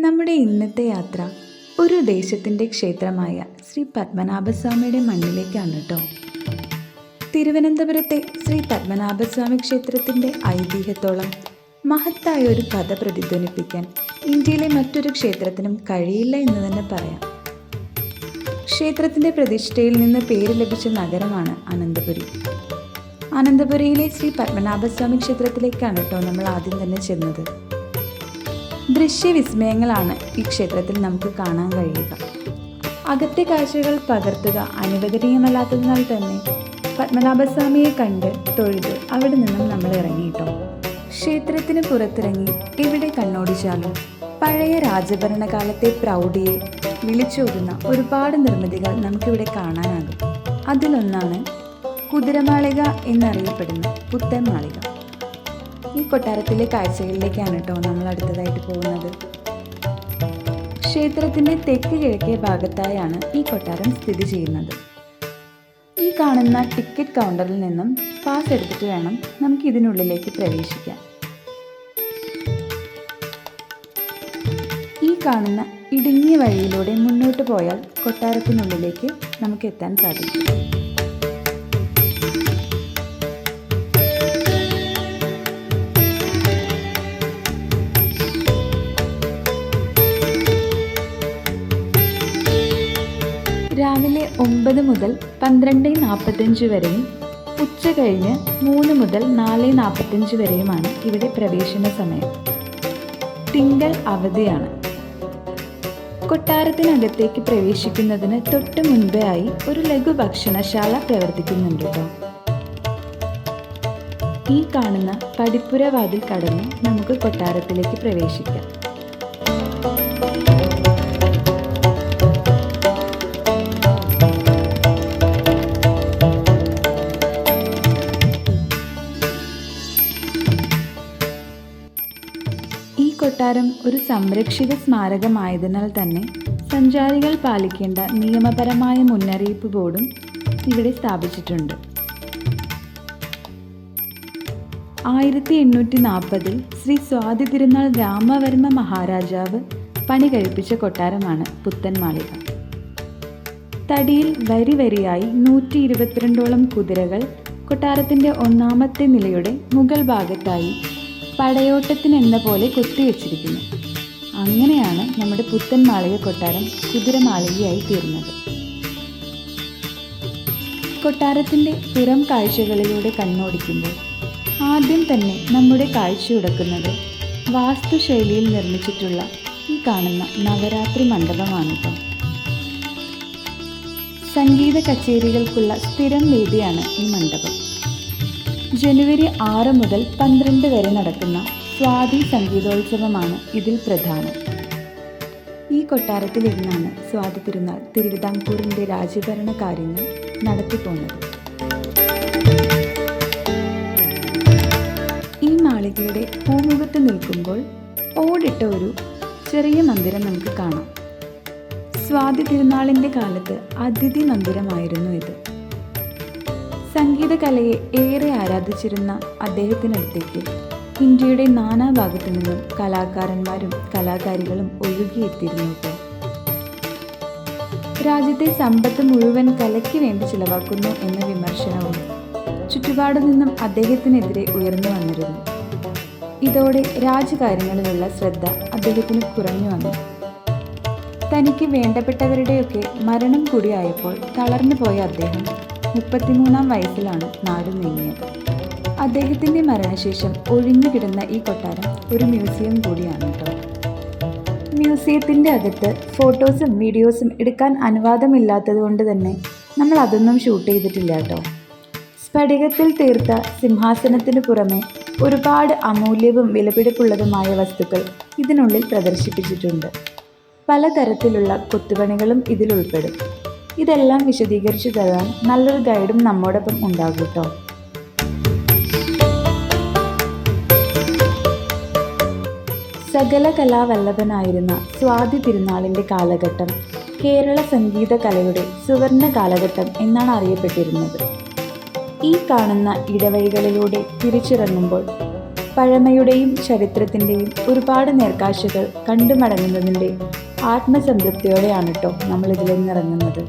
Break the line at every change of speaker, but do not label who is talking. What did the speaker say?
നമ്മുടെ ഇന്നത്തെ യാത്ര ഒരു ദേശത്തിന്റെ ക്ഷേത്രമായ ശ്രീ പത്മനാഭസ്വാമിയുടെ മണ്ണിലേക്കാണ് കേട്ടോ തിരുവനന്തപുരത്തെ ശ്രീ പത്മനാഭസ്വാമി ക്ഷേത്രത്തിന്റെ ഐതിഹ്യത്തോളം മഹത്തായ ഒരു കഥ പ്രതിധ്വനിപ്പിക്കാൻ ഇന്ത്യയിലെ മറ്റൊരു ക്ഷേത്രത്തിനും കഴിയില്ല എന്ന് തന്നെ പറയാം. ക്ഷേത്രത്തിന്റെ പ്രതിഷ്ഠയിൽ നിന്ന് പേര് ലഭിച്ച നഗരമാണ് അനന്തപുരി. അനന്തപുരിയിലെ ശ്രീ പത്മനാഭസ്വാമി ക്ഷേത്രത്തിലേക്കാണ് കേട്ടോ നമ്മൾ ആദ്യം തന്നെ ചെന്നത്. ദൃശ്യവിസ്മയങ്ങളാണ് ഈ ക്ഷേത്രത്തിൽ നമുക്ക് കാണാൻ കഴിയുക. അകത്തെ കാഴ്ചകൾ പകർത്തുക അനുവദനീയമല്ലാത്തതിനാൽ തന്നെ പത്മനാഭസ്വാമിയെ കണ്ട് തൊഴുത് അവിടെ നിന്നും നമ്മൾ ഇറങ്ങിയിട്ടോ? ക്ഷേത്രത്തിന് പുറത്തിറങ്ങി എവിടെ കണ്ണോടിച്ചാലും പഴയ രാജഭരണകാലത്തെ പ്രൗഢിയെ വിളിച്ചോതുന്ന ഒരുപാട് നിർമ്മിതികൾ നമുക്കിവിടെ കാണാനാകും. അതിലൊന്നാണ് കുതിരമാളിക എന്നറിയപ്പെടുന്ന പുത്തൻ മാളിക ഈ കൊട്ടാരത്തിലെ കാഴ്ചകളിലേക്കാണ് കേട്ടോ നമ്മൾ അടുത്തതായിട്ട് പോകുന്നത്. ക്ഷേത്രത്തിന്റെ തെക്ക് കിഴക്കേ ഭാഗത്തായാണ് ഈ കൊട്ടാരം സ്ഥിതി ചെയ്യുന്നത്. ഈ കാണുന്ന ടിക്കറ്റ് കൗണ്ടറിൽ നിന്നും പാസ് എടുത്തിട്ട് വേണം നമുക്ക് ഇതിനുള്ളിലേക്ക് പ്രവേശിക്കാം ഈ കാണുന്ന ഇടുങ്ങിയ വഴിയിലൂടെ മുന്നോട്ട് പോയാൽ കൊട്ടാരത്തിനുള്ളിലേക്ക് നമുക്ക് എത്താൻ സാധിക്കും. രാവിലെ ഒമ്പത് മുതൽ പന്ത്രണ്ട് നാൽപ്പത്തഞ്ച് വരെയും ഉച്ച കഴിഞ്ഞ് മൂന്ന് മുതൽ നാല് നാൽപ്പത്തഞ്ച് വരെയുമാണ് ഇവിടെ പ്രവേശന സമയം. തിങ്കൾ അവധിയാണ്. കൊട്ടാരത്തിനകത്തേക്ക് പ്രവേശിക്കുന്നതിന് തൊട്ട് മുൻപേ ആയി ഒരു ലഘു ഭക്ഷണശാല പ്രവർത്തിക്കുന്നുണ്ട് കേട്ടോ. ഈ കാണുന്ന പടിപ്പുര വാതിൽ കടന്ന് നമുക്ക് കൊട്ടാരത്തിലേക്ക് പ്രവേശിക്കാം. കൊട്ടാരം ഒരു സംരക്ഷിത സ്മാരകമായതിനാൽ തന്നെ സഞ്ചാരികൾ പാലിക്കേണ്ട നിയമപരമായ മുന്നറിയിപ്പ് ബോർഡും ഇവിടെ സ്ഥാപിച്ചിട്ടുണ്ട്. ആയിരത്തി എണ്ണൂറ്റി നാൽപ്പതിൽ ശ്രീ സ്വാതി തിരുനാൾ രാമവർമ്മ മഹാരാജാവ് പണി കഴിപ്പിച്ച കൊട്ടാരമാണ് പുത്തൻമാളിക തടിയിൽ വരി വരിയായി നൂറ്റി ഇരുപത്തിരണ്ടോളം കുതിരകൾ കൊട്ടാരത്തിന്റെ ഒന്നാമത്തെ നിലയുടെ മുകൾ ഭാഗത്തായി പടയോട്ടത്തിനെന്ന പോലെ കൊത്തിവെച്ചിരിക്കുന്നു അങ്ങനെയാണ് നമ്മുടെ പുത്തൻ മാളിക കൊട്ടാരം കുതിരമാളികയായി തീർന്നത്. കൊട്ടാരത്തിന്റെ പുറം കാഴ്ചകളിലൂടെ കണ്ണോടിക്കുമ്പോൾ ആദ്യം തന്നെ നമ്മുടെ കാഴ്ചയുടക്കുന്നത് വാസ്തുശൈലിയിൽ നിർമ്മിച്ചിട്ടുള്ള ഈ കാണുന്ന നവരാത്രി മണ്ഡപമാണ് സംഗീത കച്ചേരികൾക്കുള്ള സ്ഥിരം വേദിയാണ് ഈ മണ്ഡപം. ജനുവരി ആറ് മുതൽ പന്ത്രണ്ട് വരെ നടക്കുന്ന സ്വാതി സംഗീതോത്സവമാണ് ഇതിൽ പ്രധാനം. ഈ കൊട്ടാരത്തിലിരുന്നാണ് സ്വാതി തിരുനാൾ തിരുവിതാംകൂറിന്റെ രാജ്യഭരണ കാര്യങ്ങൾ നടത്തിപ്പോന്നത്. ഈ മാളികയുടെ പൂമുഖത്ത് നിൽക്കുമ്പോൾ ഓടിട്ട ഒരു ചെറിയ മന്ദിരം നമുക്ക് കാണാം. സ്വാതി തിരുനാളിന്റെ കാലത്ത് അതിഥി മന്ദിരമായിരുന്നു ഇത്. സംഗീതകലയെ ഏറെ ആരാധിച്ചിരുന്ന അദ്ദേഹത്തിനടുത്തേക്ക് ഇന്ത്യയുടെ നാനാഭാഗത്തു നിന്നും കലാകാരന്മാരും കലാകാരികളും ഒഴുകിയെത്തിയിരുന്നു. രാജ്യത്തെ സമ്പത്ത് മുഴുവൻ കലയ്ക്ക് വേണ്ടി ചിലവാക്കുന്നു എന്ന വിമർശനവും ചുറ്റുപാടു നിന്നും അദ്ദേഹത്തിനെതിരെ ഉയർന്നു വന്നിരുന്നു. ഇതോടെ രാജകാര്യങ്ങളിലുള്ള ശ്രദ്ധ അദ്ദേഹത്തിന് കുറഞ്ഞു വന്നു. തനിക്ക് വേണ്ടപ്പെട്ടവരുടെയൊക്കെ മരണം കൂടിയായപ്പോൾ തളർന്നു പോയ അദ്ദേഹം മുപ്പത്തിമൂന്നാം വയസ്സിലാണ് നാട് നീങ്ങിയത്. അദ്ദേഹത്തിന്റെ മരണശേഷം ഒഴിഞ്ഞു കിടന്ന ഈ കൊട്ടാരം ഒരു മ്യൂസിയം കൂടിയാണ് കേട്ടോ. മ്യൂസിയത്തിന്റെ അകത്ത് ഫോട്ടോസും വീഡിയോസും എടുക്കാൻ അനുവാദമില്ലാത്തത് കൊണ്ട് തന്നെ നമ്മൾ അതൊന്നും ഷൂട്ട് ചെയ്തിട്ടില്ല കേട്ടോ. സ്ഫടികത്തിൽ തീർത്ത സിംഹാസനത്തിന് പുറമെ ഒരുപാട് അമൂല്യവും വിലപിടിപ്പുള്ളതുമായ വസ്തുക്കൾ ഇതിനുള്ളിൽ പ്രദർശിപ്പിച്ചിട്ടുണ്ട്. പലതരത്തിലുള്ള കൊത്തുപണികളും ഇതിൽ ഉൾപ്പെടും ഇതെല്ലാം വിശദീകരിച്ചു തരാൻ നല്ലൊരു ഗൈഡും നമ്മോടൊപ്പം ഉണ്ടാകും കേട്ടോ സകല കലാവല്ലഭനായിരുന്ന സ്വാതി തിരുനാളിന്റെ കാലഘട്ടം കേരള സംഗീത കലയുടെ സുവർണ കാലഘട്ടം എന്നാണ് അറിയപ്പെട്ടിരുന്നത്. ഈ കാണുന്ന ഇടവഴികളിലൂടെ തിരിച്ചിറങ്ങുമ്പോൾ പഴമയുടെയും ചരിത്രത്തിന്റെയും ഒരുപാട് നേർക്കാഴ്ചകൾ കണ്ടു മടങ്ങുന്നതിന്റെ ആത്മസംതൃപ്തിയോടെയാണ് കേട്ടോ നമ്മളിതിൽ നിന്നിറങ്ങുന്നത്